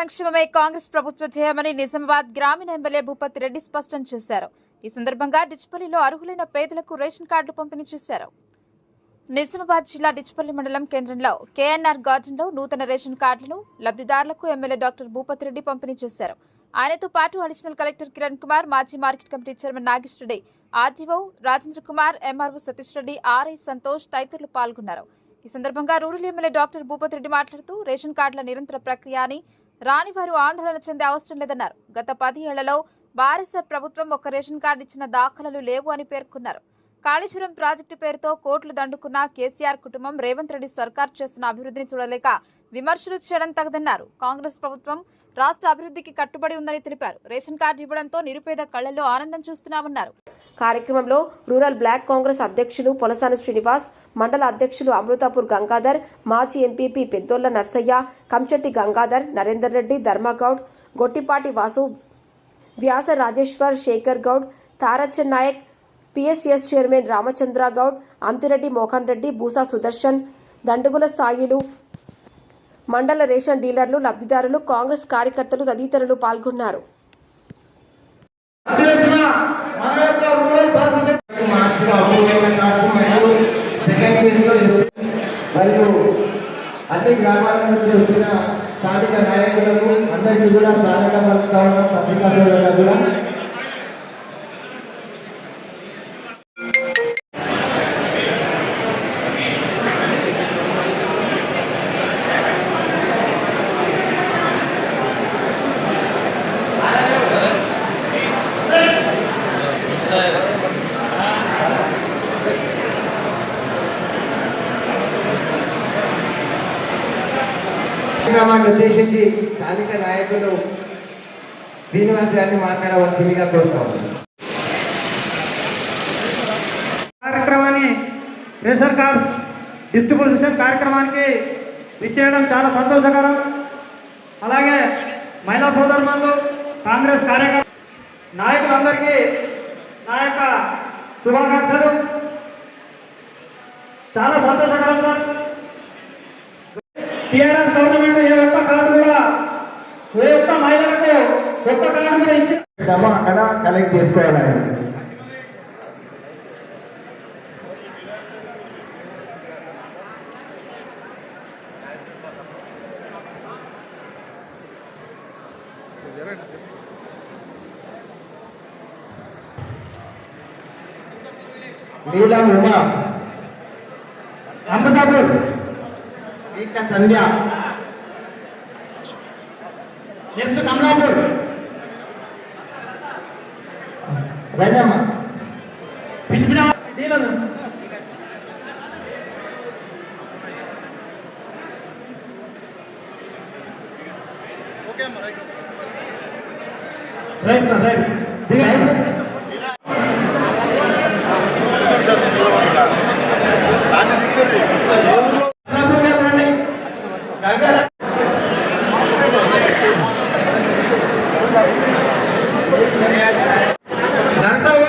సంక్షేమమే కాంగ్రెస్ ప్రభుత్వ ధ్యేయమని నిజామాబాద్ గ్రామీణ ఎమ్మెల్యే భూపతి రెడ్డి స్పష్టం చేశారు. ఈ సందర్భంగా డిచ్పల్లిలో అర్హులైన పేదలకు రేషన్ కార్డులు పంపిణీ చేశారు. నిజామాబాద్ జిల్లా డిచ్పల్లి మండలం కేంద్రంలో కేఎన్ఆర్ గార్డెన్లో నూతన రేషన్ కార్డులను లబ్ధిదారులకు ఎమ్మెల్యే డాక్టర్ భూపతి రెడ్డి పంపిణీ చేశారు. ఆయనతో పాటు అడిషనల్ కలెక్టర్ కిరణ్ కుమార్ మాజీ market committee chairman Nagesh Reddy RDO Rajendra Kumar MRO Satish Reddy RI Santosh తదితరులు పాల్గొన్నారు. ఈ సందర్భంగా rural MLA doctor Bhupathi Reddy మాట్లాడుతూ రేషన్ కార్డుల నిరంతర ప్రక్రియ అని రాని వారు ఆందోళన చెందే అవసరం లేదన్నారు. గత పది ఏళ్ళలో భారత ప్రభుత్వం ఒక రేషన్ కార్డు ఇచ్చిన దాఖలాలు లేవు అని పేర్కొన్నారు. కాళేశ్వరం ప్రాజెక్టు పేరుతో కోట్లు దండుకున్న కేసీఆర్ కుటుంబం రేవంత్ రెడ్డి సర్కార్ చేస్తున్న అభివృద్ధిని చూడలేక విమర్శలు చేయడం తగదన్నారు. కాంగ్రెస్ ప్రభుత్వం రాష్ట్ర అభివృద్ధికి కట్టుబడి ఉందని తెలిపారు. రేషన్ కార్డు ఇవ్వడంతో నిరుపేద కళ్ళలో ఆనందం చూస్తున్నామన్నారు. కార్యక్రమంలో రూరల్ బ్లాక్ కాంగ్రెస్ అధ్యక్షులు పొలసాని శ్రీనివాస్ మండల అధ్యక్షులు అమృతాపూర్ గంగాధర్ మాజీ MPP Peddolla Narsaiah Kanchetti Gangadhar Narender Reddy Dharmagoud Gottipati Vasu Vyasa Rajeshwar Shekhar Goud Tarachand Nayak PSS chairman Ramachandra Goud Anthireddy Mohan Reddy Busa Sudarshan Dandugula స్థాయిలు మండల రేషన్ డీలర్లు లబ్ధిదారులు కాంగ్రెస్ కార్యకర్తలు తదితరులు పాల్గొన్నారు. అన్ని గ్రామాల నుంచి వచ్చిన స్థానిక నాయకులకు అందరికీ కూడా స్వాగతం పత్రికా కూడా కార్యక్రమాన్ని ఉద్దేశించి స్థానిక నాయకులు శ్రీనివాస్ గారిని మాట్లాడవలసిందిగా కోరుతాము కార్యక్రమాన్ని రేషన్ కార్డ్ డిస్ట్రిబ్యూషన్ కార్యక్రమానికి ఇచ్చేయడం చాలా సంతోషకరం. అలాగే మహిళా సోదరులు కాంగ్రెస్ కార్యకర్త నాయకులందరికీ నా యొక్క శుభాకాంక్షలు. చాలా సంతోషకరం సార్. టీఆర్ఎస్ గవర్నమెంట్ ఏ ఒక్క కార్డు కూడా ఏ ఒక్క మహిళలకు ఒక్క కార్డు కూడా ఇచ్చిన డబ్బా అక్కడ కలెక్ట్ చేసుకోవాలండి. నీలం ఉమా. అమృతాపూర్ ఇంకా సంధ్య. నెక్స్ట్ కమలాపూర్. రంగమ్మ పిలిచిన డీలర్ రైట్. రైట్ దిగండి కమలాపూర్ గారు రండి. గంగాధర్. నరసవ్వ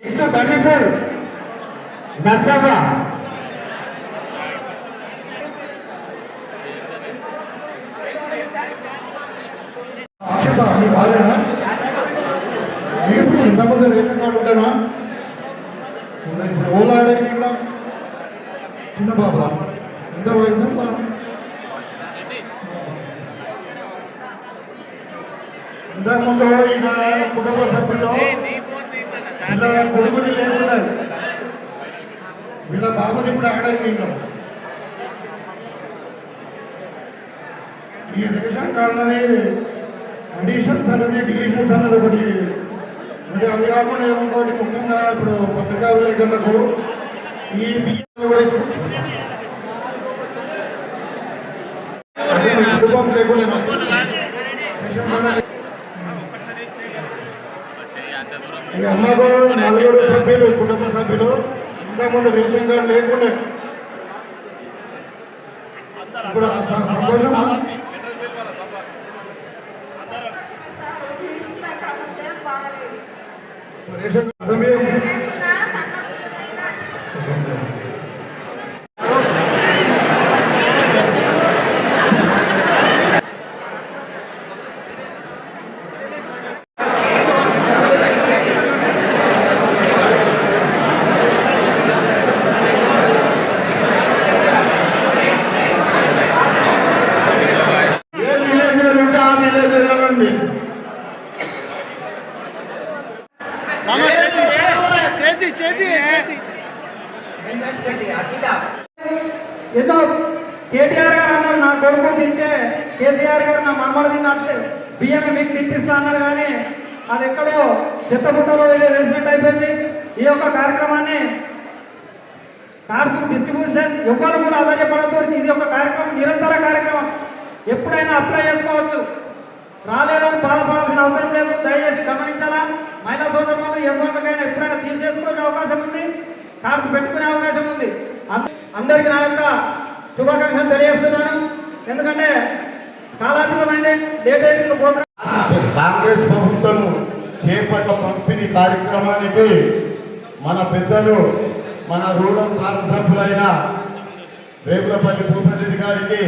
నెక్స్ట్ బండిపూర్ నర్సవ్వ అక్షత మీ భార్యనా మీకు ఇంతమంది రేషన్ కార్డు ఉంటానా ఉన్నాయి. ఇప్పుడు ఓలా ఆడేది కూడా చిన్న బాబా ఎంత? వయసు ఇంతకుముందు ఈయన కుటుంబ సభ్యులు? వీళ్ళ కొడుకుని లేకుండా. వీళ్ళ బాబుని ఇప్పుడు ఆడేది వీళ్ళం ఈ రేషన్ కార్డు అనేది అడిషన్స్ అనేది డిలీషన్స్ అనేది ఒకటి. మరి అది కాకుండా ఇంకోటి ముఖ్యంగా ఇప్పుడు పత్రికా విలేకరులకు ఈ అమ్మగారు నలుగురు సభ్యులు కుటుంబ సభ్యులు ఇంతకుముందు రేషన్ కార్డు లేకుండా ఇప్పుడు ఆ స- సంతోషమా రేషన్ అర్థమే చేతి చేతి చేతి ఏదో కేటీఆర్ గారు అన్నారు నా కొడుకు తింటే కేసీఆర్ గారు నా మనమడు తిన్నట్లే బియ్యం మీకు తిప్పిస్తా అన్నారు కానీ అది ఎక్కడో చెత్తబుట్టలో వెళ్ళి అయిపోయింది. ఈ యొక్క కార్యక్రమాన్ని కార్స్ డిస్ట్రిబ్యూషన్ ఎవ్వరు కూడా ఆధారపడద్దు ఇది ఒక కార్యక్రమం నిరంతర కార్యక్రమం. ఎప్పుడైనా అప్లై చేసుకోవచ్చు. రాలేదని బాధపడాల్సిన అవసరం లేదు. దయచేసి గమనించాలా? మహిళా సోదరులు ఎవరికైనా ఎప్పుడైనా తీసేసుకునే అవకాశం ఉంది. కార్డ్స్ పెట్టుకునే అవకాశం ఉంది. అంద- అందరికీ నా యొక్క శుభాకాంక్షలు తెలియజేస్తున్నాను. ఎందుకంటే కాలాతీతమైంది. లేట్ అయితే కాంగ్రెస్ ప్రభుత్వం చేపట్ల పంపిణీ కార్యక్రమానికి మన పెద్దలు మన రూరల్ శాసనసభ్యులైన రేపులపల్లి భూపతిరెడ్డి గారికి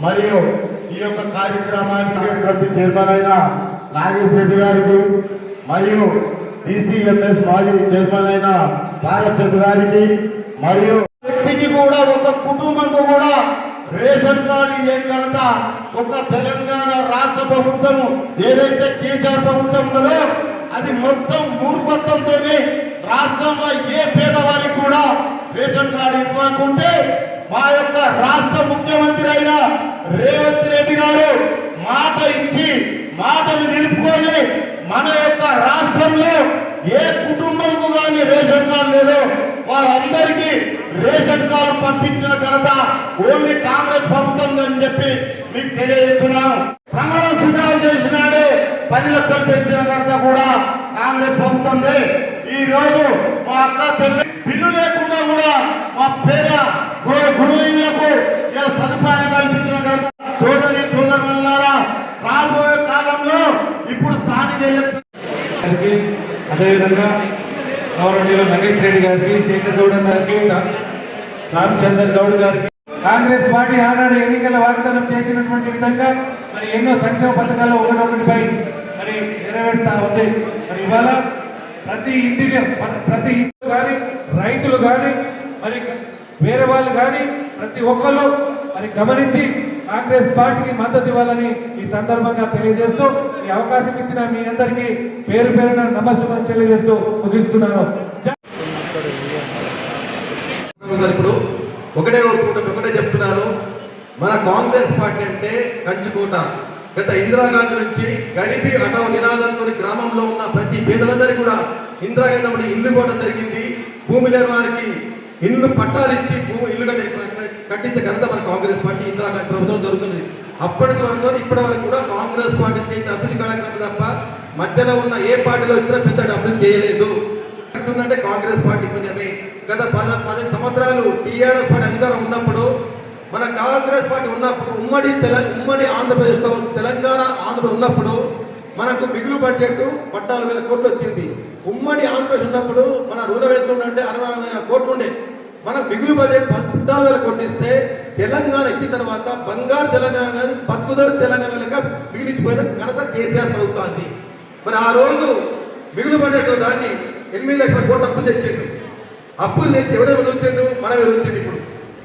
మరియు ఈ యొక్క కార్యక్రమానికి చైర్మన్ అయిన నాగేశ్వర రెడ్డి గారికి మరియు డిసిఎంఎస్ మాజీ చైర్మన్ అయిన భారత్ గారికి మరియు వ్యక్తికి కూడా ఒక కుటుంబంకు కూడా రేషన్ కార్డు ఇవ్వని ఘనత ఒక తెలంగాణ రాష్ట్ర ప్రభుత్వం ఏదైతే కేసీఆర్ ప్రభుత్వం ఉన్నదో అది మొత్తం మూర్ఖత్వంతోనే రాష్ట్రంలో ఏ పేదవారికి కూడా రేషన్ కార్డు ఇవ్వకుంటే మా యొక్క రాష్ట్ర ముఖ్యమంత్రి అయిన రేవంత్ రెడ్డి గారు మాట ఇచ్చి మాటలు నిలుపుకొని మన యొక్క రాష్ట్రంలో ఏ కుటుంబంకు కానీ రేషన్ కార్డు లేదో వారందరికీ రేషన్ పంపించిన ఘనత ఓన్లీ కాంగ్రెస్ ప్రభుత్వం అని చెప్పి మీకు తెలియజేస్తున్నాం ప్రమాణ సుజాలు చేసినాడే పది లక్షలు పెంచిన ఘనత కూడా కాంగ్రెస్ ప్రభుత్వందే. ఈ రోజు మా అక్క చెల్లి బిల్లు లేకుండా కూడా మా పేద గురువులకు సదుపాయం కల్పించిన ఘనత. సోదరి సోదరులారా రాబోయే కాలంలో ఇప్పుడు స్థానిక ఎలక్షన్ అదేవిధంగా గౌరవనీయులు నగేష్ రెడ్డి గారికి శేఖర్ గౌడ్ గారికి రామచంద్ర గౌడ్ గారికి. కాంగ్రెస్ పార్టీ ఆనాడు ఎన్నికల వాగ్దానం చేసినటువంటి విధంగా మరి ఎన్నో సంక్షేమ పథకాలు ఒకటొకటిపై మరి నెరవేరుతా ఉంది. మరి ఇవాళ ప్రతి ఇంటికి ప్రతి ఇంటి కానీ రైతులు కానీ మరి వేరే వాళ్ళు కానీ ప్రతి ఒక్కళ్ళు మరి గమనించి కాంగ్రెస్ పార్టీకి మద్దతు ఇవ్వాలని ఈ సందర్భంగా తెలియజేస్తూ ఈ అవకాశం ఇచ్చిన మీ అందరికీ పేరు పేరున నమస్కారం తెలియజేస్తూ ముగిస్తున్నాను. జై ఇప్పుడు ఒకటే కోరుకుంటాం ఒకటే చెప్తున్నాను. మన కాంగ్రెస్ పార్టీ అంటే కంచుకోట. గత ఇందిరాగాంధీ నుంచి గరీబీ అటవ నినాదంతో గ్రామంలో ఉన్న ప్రతి పేదలందరికీ కూడా ఇందిరాగాంధీ ఇల్లు ఇవ్వడం జరిగింది. భూమి లేని వారికి ఇల్లు పట్టాలు ఇచ్చి భూమి ఇల్లు కట్టించే ఘనత మన కాంగ్రెస్ పార్టీ ఇందిరాగాంధీ ప్రభుత్వం జరుగుతుంది అప్పటి వరకు ఇప్పటి వరకు కూడా కాంగ్రెస్ పార్టీ చేసిన అభివృద్ధి కార్యక్రమం తప్ప మధ్యలో ఉన్న ఏ పార్టీలో వచ్చినా పెద్ద అభివృద్ధి చేయలేదు. అంటే కాంగ్రెస్ పార్టీ పుణ్యమే. గత పద పది సంవత్సరాలు టీఆర్ఎస్ పార్టీ అధికారం ఉన్నప్పుడు మన కాంగ్రెస్ పార్టీ ఉన్నప్పుడు ఉమ్మడి తెల ఉమ్మడి ఆంధ్రప్రదేశ్లో తెలంగాణ ఆంధ్ర ఉన్నప్పుడు మనకు మిగులు బడ్జెట్ పద్నాలుగు వేల కోట్లు వచ్చింది. ఉమ్మడి ఆంధ్రప్రదేశ్ ఉన్నప్పుడు మన రుణం ఎంత ఉండే అరవై నాలుగు వేల కోట్లు ఉండే. మనకు మిగులు బడ్జెట్ పద్నాలుగు వేల కోట్లు ఇస్తే తెలంగాణ ఇచ్చిన తర్వాత బంగారు తెలంగాణ కానీ పద్దుదడు తెలంగాణ లెక్క మిగిలిచిపోయిన ఘనత కేసీఆర్ ప్రభుత్వాన్ని మరి ఆ రోజు మిగులు బడ్జెట్ దాన్ని ఎనిమిది లక్షల కోట్ల అప్పు తెచ్చిండు. అప్పులు తెచ్చి ఎవడే వెలుగుతుండు మనం వెలుగుతుంది ఇప్పుడు.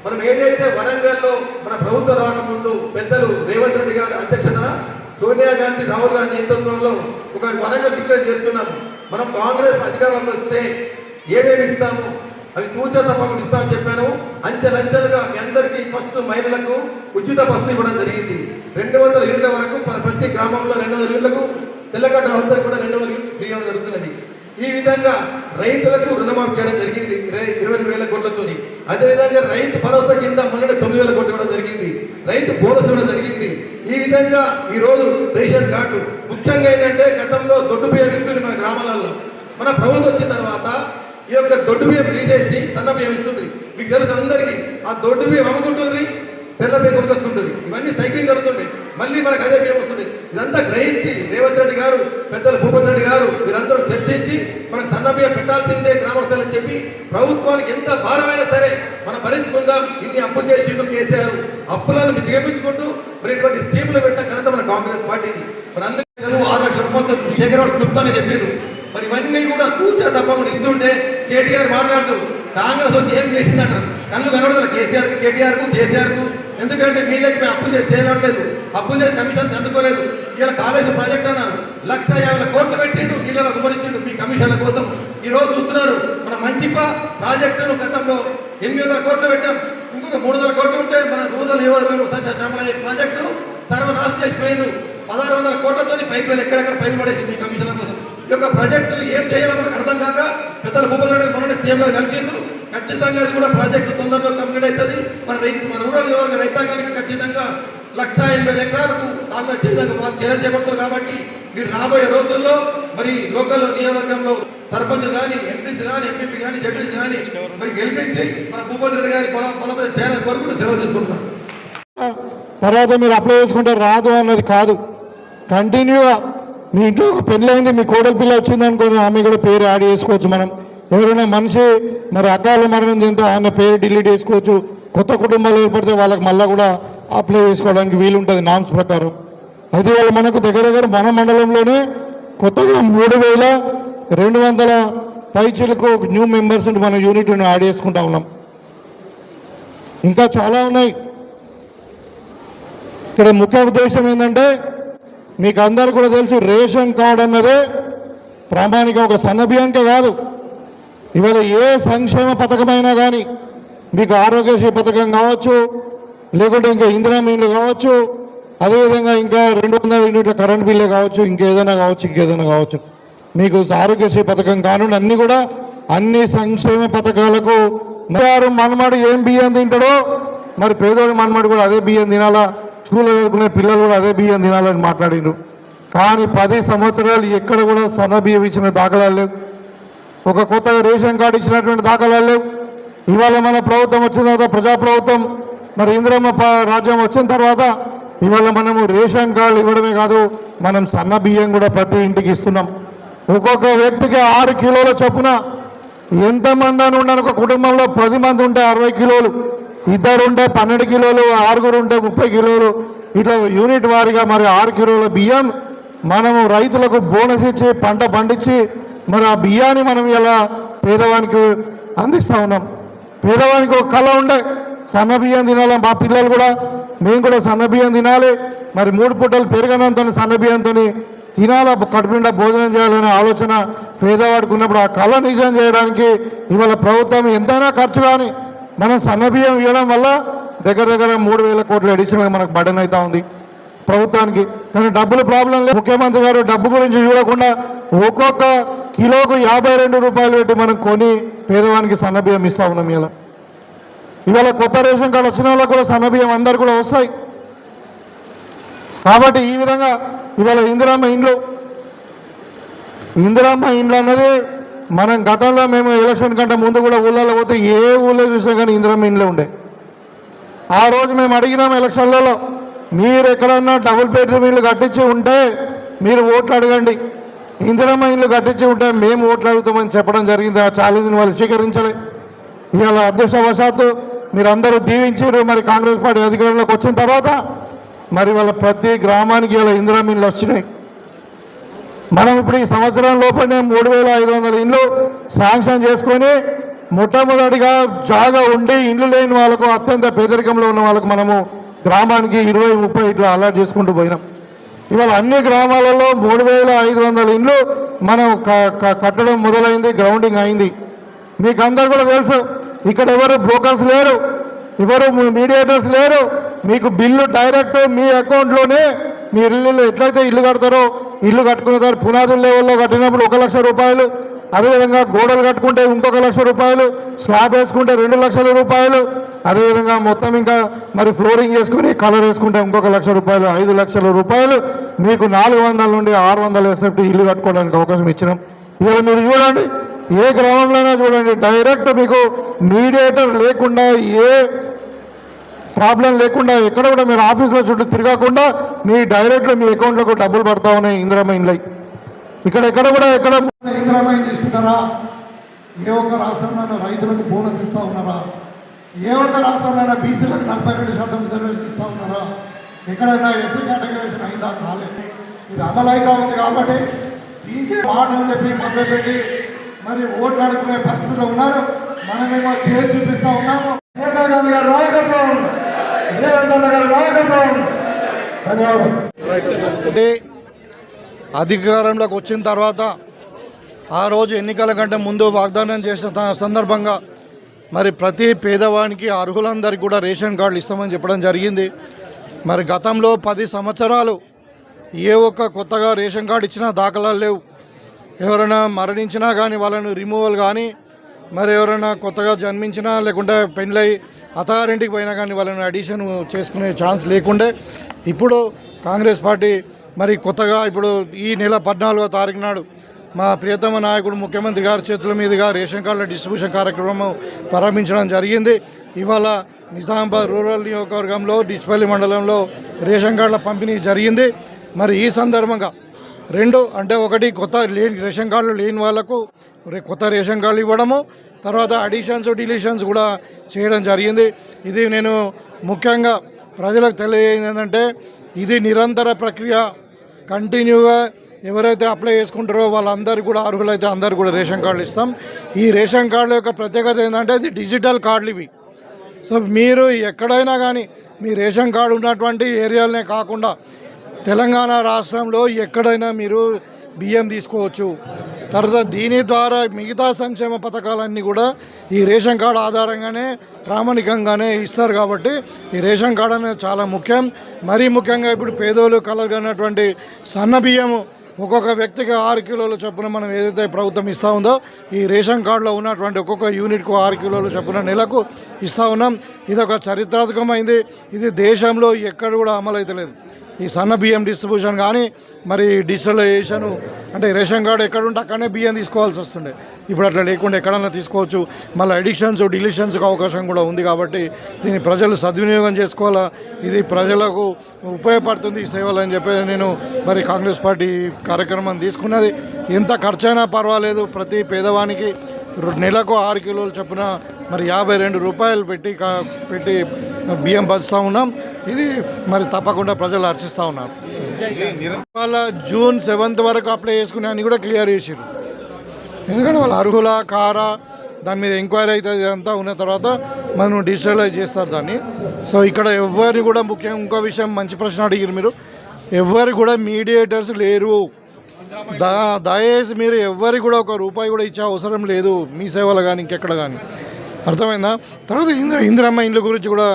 మనం ఏదైతే వరంగల్లో మన ప్రభుత్వం రాకముందు పెద్దలు రేవంత్ రెడ్డి గారి అధ్యక్షతన సోనియా గాంధీ రాహుల్ గాంధీ నేతృత్వంలో ఒక వరంగల్ డిక్లేర్ చేసుకున్నాం మనం కాంగ్రెస్ అధికారంలోకి వస్తే ఏమేమి ఇస్తాము? అవి తూచా తప్పకుండా ఇస్తామని చెప్పాను. అంచెలంచెలుగా మీ అందరికీ ఫస్ట్ మహిళలకు ఉచిత బస్సు ఇవ్వడం జరిగింది. రెండు వందల యూనిట్ల వరకు ప్రతి గ్రామంలో రెండు వందల యూనిట్లకు తెల్లగడ్డ అందరికీ కూడా రెండు వందల ఇళ్ళు ఫ్రీ ఇవ్వడం జరుగుతున్నది. ఈ విధంగా రైతులకు రుణమాఫీ చేయడం జరిగింది. ఇరవై వేల కోట్లతో అదేవిధంగా రైతు భరోసా కింద మొన్న తొమ్మిది వేల కోట్లు ఇవ్వడం జరిగింది. రైతు బోనస్ ఇవ్వడం జరిగింది. ఈ విధంగా ఈరోజు రేషన్ కార్డు. ముఖ్యంగా ఏంటంటే గతంలో దొడ్డు బియ్యం ఇస్తుంది మన గ్రామాలలో. మన ప్రభుత్వం వచ్చిన తర్వాత ఈ యొక్క దొడ్డు బియ్యం తీసేసి సన్న బియ్యం ఇస్తుంది. మీకు తెలుసు అందరికీ ఆ దొడ్డు బియ్యం అమ్ముకుంటుంది తెల్ల బియ్యం కొనుకొచ్చుకుంటుంది. ఇవన్నీ సైక్లింగ్ జరుగుతుంది. మళ్ళీ మనకు అదే బియ్యం వస్తుంది. ఇదంతా గ్రహించి రేవంత్ రెడ్డి గారు పెద్దల భూపతి రెడ్డి గారు వీరందరూ మన మనకు పెట్టాల్సిందే గ్రామస్తులని చెప్పి ప్రభుత్వానికి ఎంత భారమైనా సరే మనం భరించుకుందాం. ఇన్ని అప్పులు చేసిండు కేసీఆర్. అప్పులను నియమించుకుంటూ మరి ఇటువంటి స్కీములు పెట్ట ఘనత మన కాంగ్రెస్ పార్టీది. మరి అందరూ ఆరు లక్షల రూపాయలు శేఖరరావు క్లుప్తాన్ని చెప్పిండు మరి ఇవన్నీ కూడా కూర్చో తప్పకుండా ఇస్తుంటే కేటీఆర్ మాట్లాడుతూ కాంగ్రెస్ వచ్చి ఏం చేసిందంటారు? కళ్ళు కనబడదు కేసీఆర్ కేటీఆర్కు కేసీఆర్కు ఎందుకంటే మీ దగ్గర మేము అప్పులు చేసి చేయలేదు అప్పులు చేసి కమిషన్ అందుకోలేదు. ఇలా కాలేజీ ప్రాజెక్ట్ అన్న లక్ష యాభై కోట్లు పెట్టిండు నీళ్ళలో కుమరించిండు మీ కమిషన్ల కోసం. ఈ రోజు చూస్తున్నారు మన మంచిప ప్రాజెక్టును గతంలో ఎనిమిది వందల కోట్లు పెట్టాం ఇంకొక మూడు వందల కోట్లు ఉంటే మన రూరల్ నియోజకవర్గం ప్రాజెక్టు ప్రాజెక్టును సర్వనాశనం చేసిపోయిండు. పదహారు వందల కోట్లతో పైపు ఎక్కడెక్కడ పైపు పడేసింది ఈ కమిషన్ల కోసం. ఈ యొక్క ప్రాజెక్టు ఏం చేయాలో మనకు అర్థం కాక పెద్దల భూపతి మొన్న సీఎం గారు కలిసిండ్రు. ఖచ్చితంగా అది కూడా ప్రాజెక్టు తొందరలో కంప్లీట్ అవుతుంది. మన రైతు మన రూరల్ నియోజకవర్గ రైతాంగానికి ఖచ్చితంగా లక్ష ఎనభై ఎకరాలకు దాన్ని వచ్చే విధంగా మాకు చర్యలు చేపడుతున్నారు కాబట్టి మీరు రాబోయే రోజుల్లో మరి లోకల్ నియోజకవర్గంలో సర్పంచులు కానీ ఎంపీస్ కానీ ఎంపీపీ కానీ జడ్పీస్ కానీ మరి గెలిపించి మన భూపతి రెడ్డి గారి పొలం పొలంపై చేయాలని కోరుకుంటూ సెలవు తీసుకుంటున్నాం. తర్వాత మీరు అప్లై చేసుకుంటే రాదు అన్నది కాదు. కంటిన్యూగా మీ ఇంట్లో ఒక పెళ్ళి అయింది మీ కోడలి పిల్ల వచ్చింది అనుకోండి ఆమె కూడా పేరు యాడ్ చేసుకోవచ్చు మనం. ఎవరైనా మనిషి మరి అకాల మరణం చెందితే ఆయన పేరు డిలీట్ చేసుకోవచ్చు. కొత్త కుటుంబాలు ఏర్పడితే వాళ్ళకి మళ్ళీ కూడా అప్లై చేసుకోవడానికి వీలుంటుంది నామ్స్ ప్రకారం. అయితే వాళ్ళు మనకు దగ్గర దగ్గర మన మండలంలోనే కొత్తగా మూడు వేల రెండు వందల పైచీలకు న్యూ మెంబర్స్ మన యూనిట్ను యాడ్ చేసుకుంటా ఉన్నాం. ఇంకా చాలా ఉన్నాయి. ఇక్కడ ముఖ్య ఉద్దేశం ఏంటంటే మీకు అందరు కూడా తెలుసు రేషన్ కార్డ్ అన్నదే ప్రామాణిక ఒక సన్నబియ్యానికే కాదు. ఇవాళ ఏ సంక్షేమ పథకమైనా కానీ మీకు ఆరోగ్యశ్రీ పథకం కావచ్చు లేకుంటే ఇంకా ఇందిరా మీన్లు కావచ్చు అదేవిధంగా ఇంకా రెండు వందల యూనిట్ల కరెంట్ బిల్లే కావచ్చు ఇంకేదైనా కావచ్చు ఇంకేదైనా కావచ్చు. మీకు ఆరోగ్యశ్రీ పథకం కానుండి అన్ని కూడా అన్ని సంక్షేమ పథకాలకు మరి మనమాడు ఏం బియ్యం తింటాడో? మరి పేదోడి మనమాడు కూడా అదే బియ్యం తినాలా? స్కూల్లో చదువుకునే పిల్లలు కూడా అదే బియ్యం తినాలని మాట్లాడిండ్రు కానీ పది సంవత్సరాలు ఎక్కడ కూడా సన్న బియ్యం ఇచ్చిన దాఖలాలు లేవు. ఒక కొత్తగా రేషన్ కార్డు ఇచ్చినటువంటి దాఖలాలు లేవు. ఇవాళ మన ప్రభుత్వం వచ్చిన తర్వాత ప్రజాప్రభుత్వం మరి ఇందిరమ్మ ప- రాజ్యం వచ్చిన తర్వాత ఇవాళ మనము రేషన్ కార్డు ఇవ్వడమే కాదు మనం సన్న బియ్యం కూడా ప్రతి ఇంటికి ఇస్తున్నాం. ఒక్కొక్క వ్యక్తికి ఆరు కిలోల చొప్పున ఎంతమంది అని ఉండని ఒక కుటుంబంలో పది మంది ఉంటే అరవై కిలోలు ఇద్దరు ఉంటే పన్నెండు కిలోలు ఆరుగురు ఉంటే ముప్పై కిలోలు. ఇట్లా యూనిట్ వారీగా మరి ఆరు కిలోల బియ్యం మనము రైతులకు బోనస్ ఇచ్చి పంట పండించి మరి ఆ బియ్యాన్ని మనం ఇలా పేదవానికి అందిస్తూ ఉన్నాం. పేదవానికి ఒక కళ ఉండే. సన్న బియ్యం తినాలి మా పిల్లలు కూడా మేము కూడా సన్న బియ్యం తినాలి. మరి మూడు పూటలు పెరగనంతో సన్న బియ్యంతో తినాల? కడుపునిండా భోజనం చేయాలనే ఆలోచన పేదవాడికి ఉన్నప్పుడు ఆ కళ నిజం చేయడానికి ఇవాళ ప్రభుత్వం ఎంతైనా ఖర్చు కానీ మనం సన్న బియ్యం ఇవ్వడం వల్ల దగ్గర దగ్గర మూడు వేల కోట్లు అడిషనల్గా మనకు బడన్ అవుతా ఉంది ప్రభుత్వానికి. కానీ డబ్బులు ప్రాబ్లం లేదు. ముఖ్యమంత్రి గారు డబ్బు గురించి చూడకుండా ఒక్కొక్క కిలోకు యాభై రెండు రూపాయలు పెట్టి మనం కొని పేదవానికి సన్నబియ్యం ఇస్తా ఉన్నాం ఇలా ఇవాళ కొత్త రేషన్ కార్డు వచ్చిన వాళ్ళకు కూడా సన్నబియ్యం అందరు కూడా వస్తాయి. కాబట్టి ఈ విధంగా ఇవాళ ఇందిరామ్మ ఇండ్లు ఇందిరామ్మ ఇండ్లు అన్నది మనం గతంలో మేము ఎలక్షన్ కంటే ముందు కూడా ఊళ్ళలో పోతే ఏ ఊళ్ళో చూసినా కానీ ఇందిరామ్మ ఇండ్లే ఉండే. ఆ రోజు మేము అడిగినాం ఎలక్షన్లలో మీరు ఎక్కడన్నా డబుల్ బెడ్రూమ్ ఇల్లు కట్టించి ఉంటే మీరు ఓట్లు అడగండి. ఇందిరమ్మ ఇల్లు కట్టించి ఉంటే మేము ఓట్లు అడుగుతామని చెప్పడం జరిగింది. ఆ ఛాలెంజ్ని వాళ్ళు స్వీకరించలే. ఇవాళ అదృష్టవశాత్తు మీరు దీవించారు మరి కాంగ్రెస్ పార్టీ అధికారంలోకి వచ్చిన తర్వాత మరి వాళ్ళ ప్రతి గ్రామానికి ఇలా ఇందిరమ్మ ఇల్లు వచ్చినాయి. మనం ఇప్పుడు ఈ సంవత్సరం లోపలనే మూడు వేల ఐదు వందల ఇండ్లు శాంక్షన్ చేసుకొని మొట్టమొదటిగా జాగా ఉండి ఇండ్లు లేని వాళ్ళకు అత్యంత పేదరికంలో ఉన్న వాళ్ళకు మనము గ్రామానికి ఇరవై ముప్పై ఇట్లా అలర్ట్ చేసుకుంటూ పోయినాం. ఇవాళ అన్ని గ్రామాలలో మూడు వేల ఐదు వందల ఇండ్లు మనం కట్టడం మొదలైంది గ్రౌండింగ్ అయింది. మీకు అందరు కూడా తెలుసు ఇక్కడ ఎవరు బ్రోకర్స్ లేరు. ఎవరు మీడియేటర్స్ లేరు. మీకు బిల్లు డైరెక్ట్ మీ అకౌంట్లోనే మీ ఇల్లు ఎట్లయితే ఇల్లు కడతారో ఇల్లు కట్టుకున్న తర్వాత పునాదుల లెవెల్లో కట్టినప్పుడు ఒక లక్ష రూపాయలు అదేవిధంగా గోడలు కట్టుకుంటే ఇంకొక లక్ష రూపాయలు స్లాబ్ వేసుకుంటే రెండు లక్షల రూపాయలు అదేవిధంగా మొత్తం ఇంకా మరి ఫ్లోరింగ్ చేసుకుని కలర్ వేసుకుంటే ఇంకొక లక్ష రూపాయలు ఐదు లక్షల రూపాయలు మీకు నాలుగు వందల నుండి ఆరు వందల ఎస్ఎఫ్టీ ఇల్లు కట్టుకోవడానికి అవకాశం ఇచ్చినాం. ఇవాళ మీరు చూడండి ఏ గ్రామంలోనైనా చూడండి డైరెక్ట్ మీకు మీడియేటర్ లేకుండా ఏ ప్రాబ్లం లేకుండా ఎక్కడ కూడా మీరు ఆఫీసులో చుట్టూ తిరగకుండా మీ డైరెక్ట్ మీ అకౌంట్లకు డబ్బులు పడతా ఉన్నాయి ఇందిరామైన్లై ఇక్కడ ఎక్కడ కూడా ఎక్కడ ఇందిరామైన్ ఇస్తున్నారా ఏ ఒక్క రాష్ట్రంలో రైతులకు బోనస్ ఇస్తూ ఉన్నారా? ఏ ఒక్క రాష్ట్రంలో బీసీలకు నలభై రెండు శాతం రిజర్వేషన్ ఇస్తూ ఉన్నారా? ఎక్కడైనా ఎస్సీ కేటగిరీషన్ అయిందా కాలేదు ఇది అమలు అవుతా ఉంది కాబట్టి ఇంకే మాటలు చెప్పి మభ్యపెట్టి మరి ఓట్లాడుకునే పరిస్థితిలో ఉన్నారు. మనమేమో చేసి చూపిస్తా ఉన్నాము. సోనియా గాంధీ గారి నాయకత్వం. రేవంత్ అన్న గారి నాయకత్వం. ధన్యవాదాలు. అధికారంలోకి వచ్చిన తర్వాత ఆ రోజు ఎన్నికల కంటే ముందు వాగ్దానం చేసిన సందర్భంగా మరి ప్రతి పేదవానికి అర్హులందరికీ కూడా రేషన్ కార్డులు ఇస్తామని చెప్పడం జరిగింది. మరి గతంలో పది సంవత్సరాలు ఏ ఒక్క కొత్తగా రేషన్ కార్డు ఇచ్చినా దాఖలాలు లేవు. ఎవరైనా మరణించినా కానీ వాళ్ళను రిమూవల్ కానీ మరి ఎవరైనా కొత్తగా జన్మించినా లేకుంటే పెండ్లై అత్తారింటికి పోయినా కానీ వాళ్ళని అడిషన్ చేసుకునే ఛాన్స్ లేకుండే. ఇప్పుడు కాంగ్రెస్ పార్టీ మరి కొత్తగా ఇప్పుడు ఈ నెల పద్నాలుగో తారీఖు నాడు మా ప్రియతమ నాయకుడు ముఖ్యమంత్రి గారి చేతుల మీదుగా రేషన్ కార్డుల డిస్ట్రిబ్యూషన్ కార్యక్రమం ప్రారంభించడం జరిగింది. ఇవాళ నిజామాబాద్ రూరల్ నియోజకవర్గంలో డిచ్పల్లి మండలంలో రేషన్ కార్డుల పంపిణీ జరిగింది. మరి ఈ సందర్భంగా రెండు అంటే ఒకటి కొత్త లేని రేషన్ కార్డులు లేని వాళ్ళకు కొత్త రేషన్ కార్డులు ఇవ్వడము తర్వాత అడిషన్స్ డిలీషన్స్ కూడా చేయడం జరిగింది. ఇది నేను ముఖ్యంగా ప్రజలకు తెలియజేయింది ఏంటంటే ఇది నిరంతర ప్రక్రియ కంటిన్యూగా ఎవరైతే అప్లై చేసుకుంటారో వాళ్ళందరూ కూడా అర్హులైతే అందరూ కూడా రేషన్ కార్డులు ఇస్తాం. ఈ రేషన్ కార్డుల యొక్క ప్రత్యేకత ఏంటంటే ఇది డిజిటల్ కార్డులు ఇవి. సో మీరు ఎక్కడైనా కానీ మీ రేషన్ కార్డు ఉన్నటువంటి ఏరియాలనే కాకుండా తెలంగాణ రాష్ట్రంలో ఎక్కడైనా మీరు బియ్యం తీసుకోవచ్చు. తర్వాత దీని ద్వారా మిగతా సంక్షేమ పథకాలన్నీ కూడా ఈ రేషన్ కార్డు ఆధారంగానే ప్రామాణికంగానే ఇస్తారు కాబట్టి ఈ రేషన్ కార్డు అనేది చాలా ముఖ్యం. మరీ ముఖ్యంగా ఇప్పుడు పేదోళ్ళు కలగనటువంటి సన్న బియ్యము ఒక్కొక్క వ్యక్తికి ఆరు కిలోల చొప్పున మనం ఏదైతే ప్రభుత్వం ఇస్తూ ఉందో ఈ రేషన్ కార్డులో ఉన్నటువంటి ఒక్కొక్క యూనిట్కు ఆరు కిలోల చొప్పున నెలకు ఇస్తూ ఉన్నాం. ఇది ఒక చరిత్రాత్మకమైంది. ఇది దేశంలో ఎక్కడ కూడా అమలు అవుతలేదు ఈ సన్న బియ్యం డిస్ట్రిబ్యూషన్ కానీ మరి డిజిటలైజేషన్ అంటే రేషన్ కార్డు ఎక్కడ ఉంటే అక్కడనే బియ్యం తీసుకోవాల్సి వస్తుండే. ఇప్పుడు అట్లా లేకుండా ఎక్కడన్నా తీసుకోవచ్చు. మళ్ళీ అడిక్షన్స్ డిలిషన్స్కి అవకాశం కూడా ఉంది కాబట్టి దీన్ని ప్రజలు సద్వినియోగం చేసుకోవాలా? ఇది ప్రజలకు ఉపయోగపడుతుంది ఈ సేవలు అని చెప్పి నేను మరి కాంగ్రెస్ పార్టీ కార్యక్రమం తీసుకున్నది. ఎంత ఖర్చైనా పర్వాలేదు. ప్రతి పేదవానికి నెలకు ఆరు కిలోలు చొప్పున మరి యాభై రెండు రూపాయలు పెట్టి పెట్టి బియ్యం పంచుతూ ఉన్నాం. ఇది మరి తప్పకుండా ప్రజలు హర్షిస్తూ ఉన్నారు. వాళ్ళ జూన్ సెవెంత్ వరకు అప్లై చేసుకునే అని కూడా క్లియర్ చేసారు ఎందుకంటే వాళ్ళు అర్హుల కారా దాని మీద ఎంక్వైరీ అవుతుంది ఇదంతా ఉన్న తర్వాత మనం డిజిటలైజ్ చేస్తారు దాన్ని. సో ఇక్కడ ఎవరిని కూడా ముఖ్యం ఇంకో విషయం మంచి ప్రశ్న అడిగారు మీరు. ఎవరు కూడా మీడియేటర్స్ లేరు. దా దయచేసి మీరు ఎవరికి కూడా ఒక రూపాయి కూడా ఇచ్చే అవసరం లేదు. మీ సేవలు కానీ ఇంకెక్కడ కానీ అర్థమైందా? తర్వాత ఇంద్ర ఇందిరమ్మ ఇండ్ల గురించి కూడా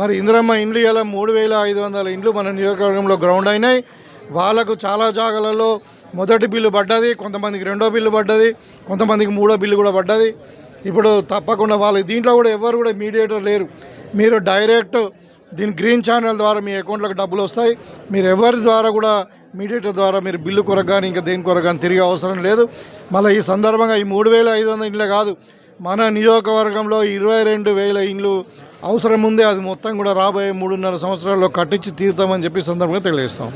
మరి ఇందిరమ్మ ఇండ్లు ఇలా మూడు వేల ఐదు వందల ఇండ్లు మన నియోజకవర్గంలో గ్రౌండ్ అయినాయి. వాళ్ళకు చాలా జాగాలలో మొదటి బిల్లు పడ్డది కొంతమందికి రెండో బిల్లు పడ్డది కొంతమందికి మూడో బిల్లు కూడా పడ్డది. ఇప్పుడు తప్పకుండా వాళ్ళు దీంట్లో కూడా ఎవరు కూడా మీడియేటర్ లేరు. మీరు డైరెక్ట్ దీని గ్రీన్ ఛానల్ ద్వారా మీ అకౌంట్లకు డబ్బులు వస్తాయి. మీరు ఎవరి ద్వారా కూడా మీడియేటర్ ద్వారా మీరు బిల్లు కొరకు కానీ ఇంకా దేని కొరకు కానీ తిరిగే అవసరం లేదు. మళ్ళీ ఈ సందర్భంగా ఈ మూడు వేల ఐదు వందల ఇండ్లే కాదు మన నియోజకవర్గంలో ఇరవై రెండు వేల ఇండ్లు అవసరం ఉంది అది మొత్తం కూడా రాబోయే మూడున్నర సంవత్సరాల్లో కట్టించి తీరుతామని చెప్పి సందర్భంగా తెలియజేస్తాం.